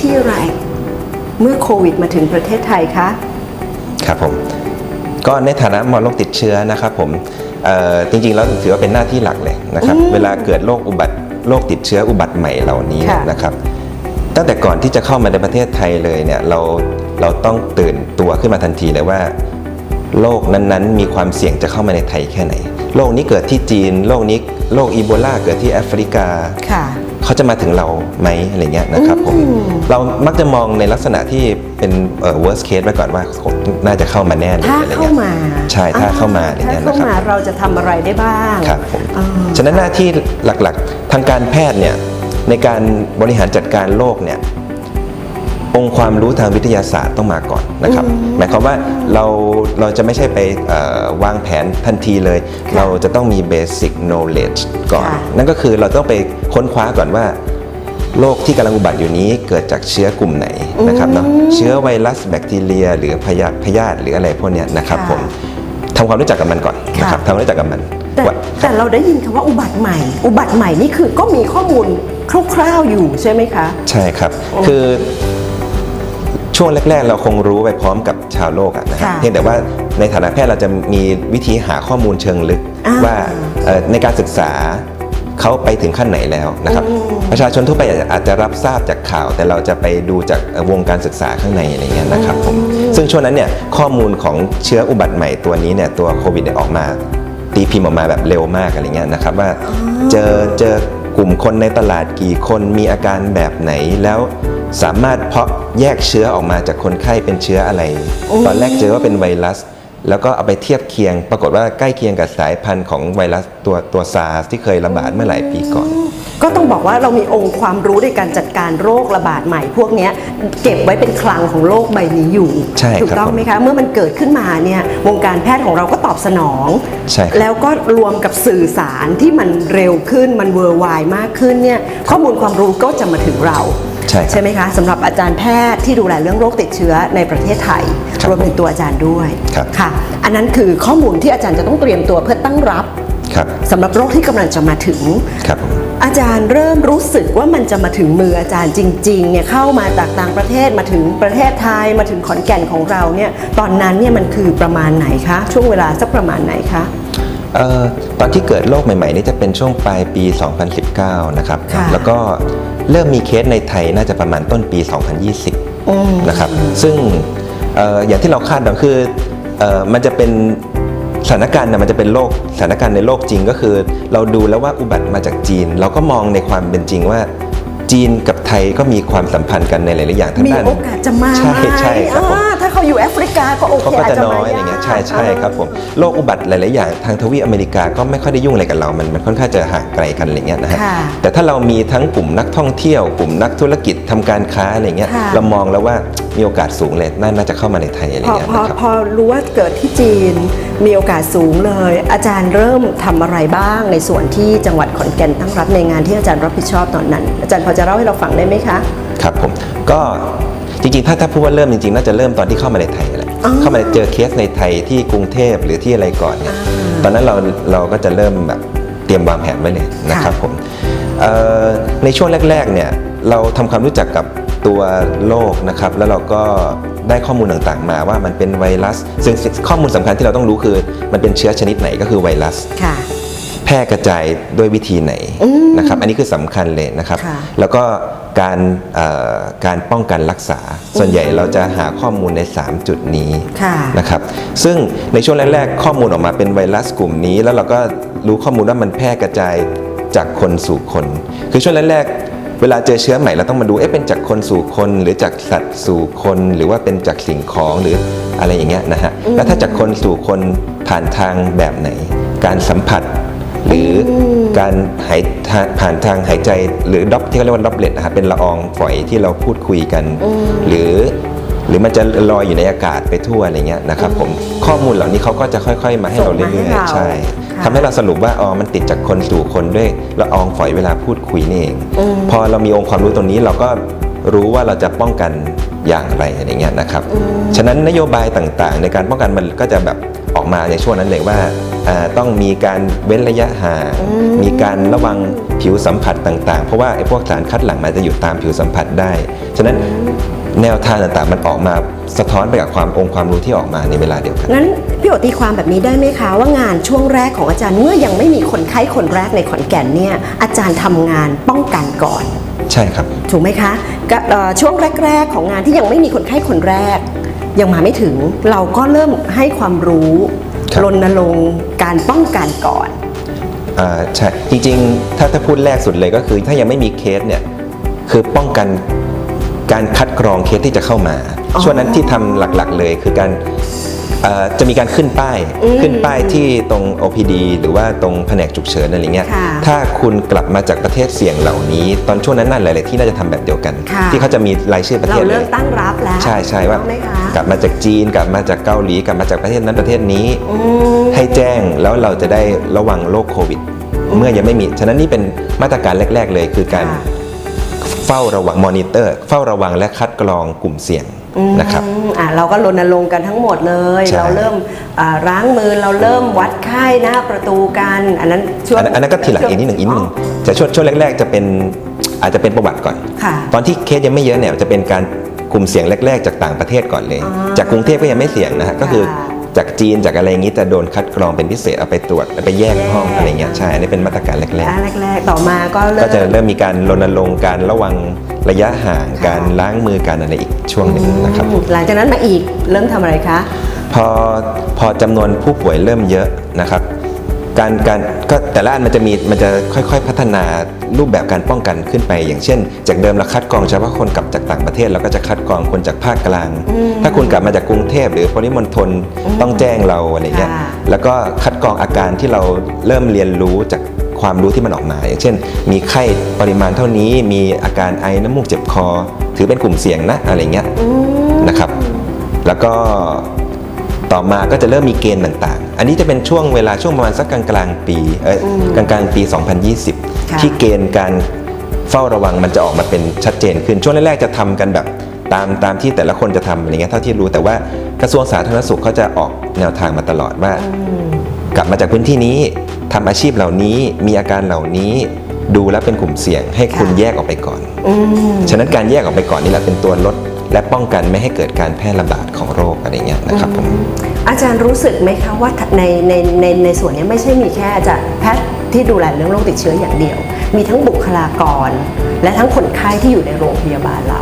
ที่ไรเมื่อโควิดมาถึงประเทศไทยคะครับผมก็ในฐานะหมอโรคติดเชื้อนะครับผมเอ่อจริงๆแล้วถือว่าเป็นหน้าที่หลักเลยนะครับเวลาเกิดโรคอุบัติโรคติดเชื้ออุบัติใหม่เหล่านี้ค่ะนะครับ ตั้งแต่ก่อนที่จะเข้ามาในประเทศไทยเลยเนี่ยเราเราต้องตื่นตัวขึ้นมาทันทีเลยว่าโรคนั้นๆ มีความเสี่ยงจะเข้ามาในไทยแค่ไหน โรคนี้เกิดที่จีนโรคนี้โรคอีโบลาเกิดที่แอฟริกาค่ะเขาจะมาถึงเราไหมอะไรเงี้ยนะครับผมเรามักจะมองในลักษณะที่เป็นเอ่อ worst case ไว้ก่อนว่าน่าจะเข้ามาแน่เลยถ้าอะไรเข้าเงี้ยมาใช่ถ้าเข้ามาอะไรถ้าเงี้ยเข้านะครับมาเราจะทำอะไรได้บ้างครับผมอ่าฉะนั้นหน้าที่หลักๆ ทางการแพทย์เนี่ยในการบริหารจัดการโรคเนี่ย องค์ความรู้ทางวิทยาศาสตร์ต้องมาก่อนนะครับ หมายความว่าเราเราจะไม่ใช่ไปเอ่อวางแผนทันทีเลย เราจะต้องมี basic knowledge ก่อนค่ะนั่นก็คือเราต้องไปค้นคว้าก่อนว่าโรคที่กำลังอุบัติอยู่นี้เกิดจากเชื้อกลุ่มไหนนะครับเนาะเชื้อไวรัสแบคทีเรีย หรือพยาธิพยาธิหรืออะไรพวกเนี้ยนะครับค่ะผมทำความรู้จักกับมันก่อนนะครับค่ะทำความรู้จักกับมันแต่ว่าแต่เราได้ยินคำว่าอุบัติใหม่ อุบัติใหม่นี่คือก็มีข้อมูลคร่าวๆอยู่ใช่ไหมคะ ใช่ครับ คือ ช่วงแรก ๆ เราคงรู้ไปพร้อมกับชาวโลกอะนะครับค่ะเพียงแต่ว่าในฐานะแพทย์เราจะมีวิธีหาข้อมูลเชิงลึกอ่าว่าเอ่อในการศึกษาเขาไปถึงขั้นไหนแล้วนะครับประชาชนทั่วไปอาจจะรับทราบจากข่าว แต่เราจะไปดูจากเอ่อวงการศึกษาข้างในอะไรเงี้ยนะครับผมซึ่งช่วงนั้นเนี่ยข้อมูลของเชื้ออุบัติใหม่ตัวนี้เนี่ยตัวโควิดเนี่ยออกมา ตีพิมพ์ออกมาแบบเร็วมากอะไรเงี้ยนะครับว่าเจอเจอกลุ่มคนในตลาดกี่คนมีอาการแบบไหนแล้ว สามารถเพาะแยกเชื้อออกมาจากคนไข้เป็นเชื้ออะไร ตอนแรกเจอว่าเป็นไวรัส แล้วก็เอาไปเทียบเคียง ปรากฏว่าใกล้เคียงกับสายพันธุ์ของไวรัสตัวตัวซาร์สที่เคยระบาดเมื่อหลายปีก่อน ก็ต้องบอกว่าเรามีองค์ความรู้ในการจัดการโรคระบาดใหม่ พวกเนี้ยเก็บไว้เป็นคลังของโลกใบนี้อยู่ใช่ครับถูกต้องไหมคะ เมื่อมันเกิดขึ้นมาเนี่ยวงการแพทย์ของเราก็ตอบสนองใช่ครับแล้วก็รวมกับสื่อสารที่มันเร็วขึ้นมันเวอร์ไวมากขึ้นเนี่ยข้อมูลความรู้ก็จะมาถึงเรา ใช่ครับใช่ไหมคะสำหรับอาจารย์แพทย์ที่ดูแลเรื่องโรคติดเชื้อในประเทศไทยครับรวมถึงตัวอาจารย์ด้วยครับค่ะ อันนั้นคือข้อมูลที่อาจารย์จะต้องเตรียมตัวเพื่อตั้งรับครับสำหรับโรคที่กำลังจะมาถึงครับผมอาจารย์เริ่มรู้สึกว่ามันจะมาถึงมืออาจารย์จริงๆเนี่ยเข้ามาจากต่างประเทศมาถึงประเทศไทยมาถึงขอนแก่นของเราเนี่ยตอนนั้นเนี่ยมันคือประมาณไหนคะ ช่วงเวลาสักประมาณไหนคะเอ่อตอนที่เกิดโรคใหม่ๆนี่จะเป็นช่วงปลายปี 2019 นะครับค่ะแล้วก็ เริ่มมีเคสในไทยน่าจะประมาณต้นปี 2020 นะครับ ซึ่งเอ่ออย่างที่เราคาดเดาคือเอ่อมันจะเป็นสถานการณ์นะมันจะเป็นโรคสถานการณ์ในโลกจริงก็คือ เราดูแล้วว่าอุบัติมาจากจีน เราก็มองในความเป็นจริงว่าจีนกับไทยก็มีความสัมพันธ์กันในหลาย ๆ อย่างทางมีด้านโอกาสจะมาใช่ใช่ครับผม อ่าถ้าเขาอยู่แอฟริกาก็โอเขาเคก็อาจจะจะน้มาอยอะไรเงี้ยใช่ใช่ยากครับผมโรคอุบัติหลาย ๆ อย่างทางทวีปอเมริกาก็ไม่ค่อยได้ยุ่งอะไรกับเรามันมันค่อนข้างจะห่างไกลกันอะไรเงี้ยนะฮะค่ะแต่ถ้าเรามีทั้งกลุ่มนักท่องเที่ยว กลุ่มนักธุรกิจทำการค้าอะไรเงี้ยค่ะเรามองแล้วว่ามีโอกาสสูงเลยน่าน่าจะเข้ามาในไทยอะไรพอเงี้ยพอนะครับพอรู้ว่าเกิดที่จีนมีโอกาสสูงเลย อาจารย์เริ่มทำอะไรบ้างในส่วนที่จังหวัดขอนแก่นตั้งรับในงานที่อาจารย์รับผิดชอบตอนนั้น อาจารย์พอจะเล่าให้เราฟังได้ไหมคะ ครับผมก็จริงๆ ถ้าถ้าพูดว่าเริ่มจริงๆ น่าจะเริ่มตอนที่เข้ามาในไทยแหละอ๋อ เข้ามาเจอเคสในไทยที่กรุงเทพหรือที่อะไรก่อนเนี่ยตอนนั้นเราเราก็จะเริ่มแบบเตรียมวางแผนไว้เลยนะครับผมเอ่อในช่วงแรกๆเนี่ยเราทำความรู้จักกับตัวโรคนะครับ แล้วเราก็ได้ข้อมูลต่างๆ มาว่ามันเป็นไวรัส ซึ่งข้อมูลสำคัญที่เราต้องรู้คือ มันเป็นเชื้อชนิดไหนก็คือไวรัสค่ะ แพร่กระจายด้วยวิธีไหนนะครับอันนี้คือสำคัญเลยนะครับค่ะแล้วก็การเอ่อการป้องกันรักษา ส่วนใหญ่เราจะหาข้อมูลใน 3 จุดนี้ค่ะนะครับซึ่งในช่วงแรกๆ ข้อมูลออกมาเป็นไวรัสกลุ่มนี้ แล้วเราก็รู้ข้อมูลว่ามันแพร่กระจายจากคนสู่คน คือช่วงแรกๆเวลาเจอเชื้อใหม่เราต้องมาดู เอ๊ะ เป็นจากคนสู่คน หรือจากสัตว์สู่คน หรือว่าเป็นจากสิ่งของหรืออะไรอย่างเงี้ยนะฮะ แล้วถ้าจากคนสู่คนผ่านทางแบบไหน การสัมผัส หรือการหายทางผ่านทางหายใจ หรือด็อปที่เขาเรียกว่าด็อปเลตนะครับเป็นละอองฝอยที่เราพูดคุยกัน หรือหรือมันจะลอยอยู่ในอากาศไปทั่วอะไรเงี้ยนะครับผมข้อมูลเหล่านี้เขาก็จะค่อย ๆ มาให้เราส่งมาให้เรื่อยเราๆใช่ค่ะทำให้เราสรุปว่าอ๋อมันติดจากคนสู่คนด้วยละอองฝอยเวลาพูดคุยนี่เอง พอเรามีองค์ความรู้ตรงนี้เราก็ รู้ว่าเราจะป้องกันอย่างไรอะไรเงี้ยนะครับ ฉะนั้นนโยบายต่างๆ ในการป้องกันมันก็จะแบบออกมาในช่วงนั้นเลยว่าอ่าต้องมีการเว้นระยะห่างมีการระวังผิวสัมผัสต่างๆ เพราะว่าไอ้พวกสารคัดหลั่งมันจะอยู่ตามผิวสัมผัสได้ ฉะนั้นแนวทางต่างๆ มันออกมาสะท้อนไปกับความองค์ความรู้ที่ออกมาในเวลาเดียวกัน งั้นพี่โอตีความแบบนี้ได้ไหมคะ ว่างานช่วงแรกของอาจารย์เมื่อยังไม่มีคนไข้คนแรกในขอนแก่นเนี่ยอาจารย์ทำงานป้องกันก่อน ใช่ครับ ถูกไหมคะก็เอ่อ ช่วงแรก ๆ ของงานที่ยังไม่มีคนไข้คนแรก ยังมาไม่ถึงเราก็เริ่มให้ความรู้ครับรณรงค์การป้องกันก่อนอ่าใช่จริงๆ ถ้าถ้าพูดแรกสุดเลยก็คือ ถ้ายังไม่มีเคสเนี่ยคือป้องกันการคัดกรองเคสที่จะเข้ามาอ๋อช่วงนั้นที่ทำหลักๆเลย คือการเอ่อ จะมีการขึ้นป้ายอืมขึ้นป้ายที่ตรง OPD หรือว่าตรงแผนกฉุกเฉินอะไรเงี้ยค่ะถ้าคุณกลับมาจากประเทศเสี่ยงเหล่านี้ ตอนช่วงนั้นนั่นหลาย ๆ ที่น่าจะทำแบบเดียวกันค่ะที่เขาจะมีรายชื่อประเทเราศเลเริ่ยมตั้งรับแล้วใช่ใช่ว่าถูกไหมคะกลับมาจากจีนกลับมาจากเกาหลีกลับมาจากประเทศนั้นประเทศนี้อืมให้แจ้งแล้วเราจะได้ระวังโรคโควิด เมื่อยังไม่มีฉะนั้นนี่เป็นมาตรการแรก ๆ เลยคือการค่ะเฝ้าระวังมอนิเตอร์ เฝ้าระวังและคัดกรองกลุ่มเสี่ยง นะครับอืมอะเราก็รณรงค์กันทั้งหมดเลย ใช่ เราเริ่มอ่าล้างมือเราเริ่มวัดไข้หน้าประตูกันอันนั้นช่วงอันนั้นอันนั้นก็ทีหลังอีกนิดหนึ่งอีกนิดหนึ่งแต่ช่วงช่วงแรก ๆ จะเป็นอาจจะเป็นประวัติก่อน ค่ะ ตอนที่เคสยังไม่เยอะเนี่ยจะเป็นการกลุ่มเสี่ยงแรก ๆ จากต่างประเทศก่อนเลยอ่าจากกรุงเทพก็ยังไม่เสี่ยงนะฮะก็คือค่ะ จากจีนจากอะไรอย่างนี้จะโดนคัดกรองเป็นพิเศษเอาไปตรวจเอาไปแยกห้องแยกอะไรเงี้ยใช่อันนี้เป็นมาตรการแรกๆอ่าแรกๆ ต่อมาก็เริ่ม ก็จะเริ่มมีการรณรงค์การระวังระยะห่างค่ะการล้างมือการอะไรอีกช่วงหนึ่งนะครับอืมหลังจากนั้นมาอีกเริ่มทำอะไรคะ พอพอจำนวนผู้ป่วยเริ่มเยอะนะครับ การการก็แต่ละอันมันจะมีมันจะค่อยๆ พัฒนารูปแบบการป้องกันขึ้นไป อย่างเช่น จากเดิมเราคัดกรองเฉพาะคนกลับจากต่างประเทศเราก็จะคัดกรองคนจากภาคกลาง ถ้าคุณกลับมาจากกรุงเทพหรือปริมณฑลต้องแจ้งเราอะไรเงี้ยค่ะแล้วก็คัดกรองอาการที่เราเริ่มเรียนรู้จากความรู้ที่มันออกมา อย่างเช่น มีไข้ปริมาณเท่านี้มีอาการไอน้ำมูกเจ็บคอ ถือเป็นกลุ่มเสี่ยงนะอะไรเงี้ยนะครับ แล้วก็ ต่อมาก็จะเริ่มมีเกณฑ์ต่างๆ อันนี้จะเป็นช่วงเวลาช่วงประมาณสักกลางกลางๆปีเอ้ยกลางกลางๆปีค่ะ2020 ที่เกณฑ์การเฝ้าระวังมันจะออกมาเป็นชัดเจนขึ้น ช่วงแรกๆจะทำกันแบบตามตามที่แต่ละคนจะทำอะไรเงี้ยเท่าที่รู้แต่ว่ากระทรวงสาธารณสุขเขาจะออกแนวทางมาตลอดว่ากลับมาจากพื้นที่นี้ทำอาชีพเหล่านี้มีอาการเหล่านี้ดูแล้วเป็นกลุ่มเสี่ยง ให้คุณค่ะแยกออกไปก่อนอืมฉะนั้นการแยกออกไปก่อนนี่แหละเป็นตัวลด และป้องกันไม่ให้เกิดการแพร่ระบาดของโรคอะไรเงี้ยนะครับผมอาจารย์รู้สึกไหมคะว่าในในในในส่วนนี้ไม่ใช่มีแค่อาจะแพทย์ที่ดูแลเรื่องโรคติดเชื้ออย่างเดียว มีทั้งบุคลากร และทั้งคนไข้ที่อยู่ในโรงพยาบาลเรา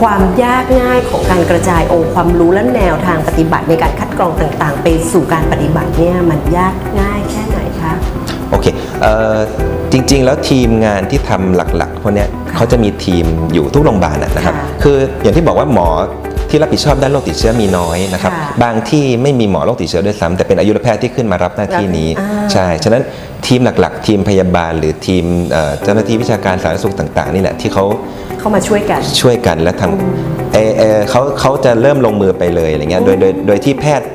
ความยากง่ายของการกระจายองค์ความรู้และแนวทางปฏิบัติในการคัดกรองต่างๆ ไปสู่การปฏิบัติเนี่ยมันยากง่ายแค่ไหนคะโอเคเอ่อ จริง ๆ แล้วทีมงานที่ทำหลักๆพวกเนี้ยเขาจะมีทีมอยู่ทุกโรงพยาบาลนะนะครับค่ะคืออย่างที่บอกว่าหมอที่รับผิดชอบด้านโรคติดเชื้อมีน้อยนะครับค่ะบางที่ไม่มีหมอโรคติดเชื้อด้วยซ้ำแต่เป็นอายุรแพทย์ที่ขึ้นมารับหน้าที่นี้อ่าใช่ฉะนั้นทีมหลักๆ ทีมพยาบาล หรือทีมเอ่อเจ้าหน้าที่วิชาการสาธารณสุขต่าง ๆ นี่แหละที่เขาเข้ามาช่วยกันช่วยกันและทำเออเออเขาเขาจะเริ่มลงมือไปเลยอะไรเงี้ยโดยโดยโดยที่แพทย์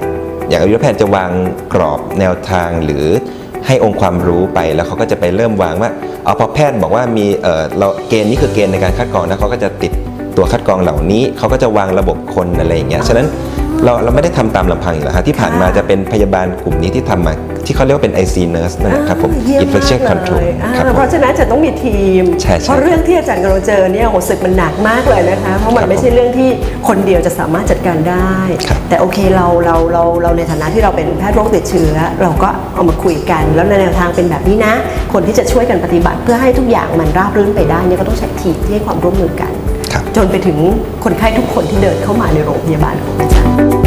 อย่างอายุรแพทย์จะวางกรอบแนวทางหรือ ให้องค์ความรู้ไปแล้วเขาก็จะไปเริ่มวางว่าเอาพอแพทย์บอกว่ามีเออเราเกณฑ์นี้คือเกณฑ์ในการคัดกรองนะเขาก็จะติดตัวคัดกรองเหล่านี้เขาก็จะวางระบบคนอะไรอย่างเงี้ยฉะนั้น เราเราไม่ได้ทำตามลำพังอยู่แล้วฮะที่ผ่านมาจะเป็นพยาบาลกลุ่มนี้ที่ทำมา ที่เขาเรียกว่าเป็น IC nurse นั่นแหละครับผมอ่าเยี่ยมมาก infection เลย control อ่าครับผมเพราะฉะนั้นจะต้องมีทีมใช่ใช่เพราะเรื่องที่อาจารย์กำลังเจอเนี่ยโหสึกมันหนักมากเลยนะคะ เพราะมัคนรับไม่ใช่เรื่องที่คนเดียวจะสามารถจัดการได้ครับแต่โอเคเราเราเราเราในฐานะที่เราเป็นแพทย์โรคติดเชื้อ เราก็เอามาคุยกัน แล้วในแนวทางเป็นแบบนี้นะ คนที่จะช่วยกันปฏิบัติ เพื่อให้ทุกอย่างมันราบรื่นไปได้เนี่ยก็ต้องใช้ทีมที่ให้ความร่วมมือกันครับ จนไปถึงคนไข้ทุกคนที่เดินเข้ามาในโรงพยาบาลของอาจารย์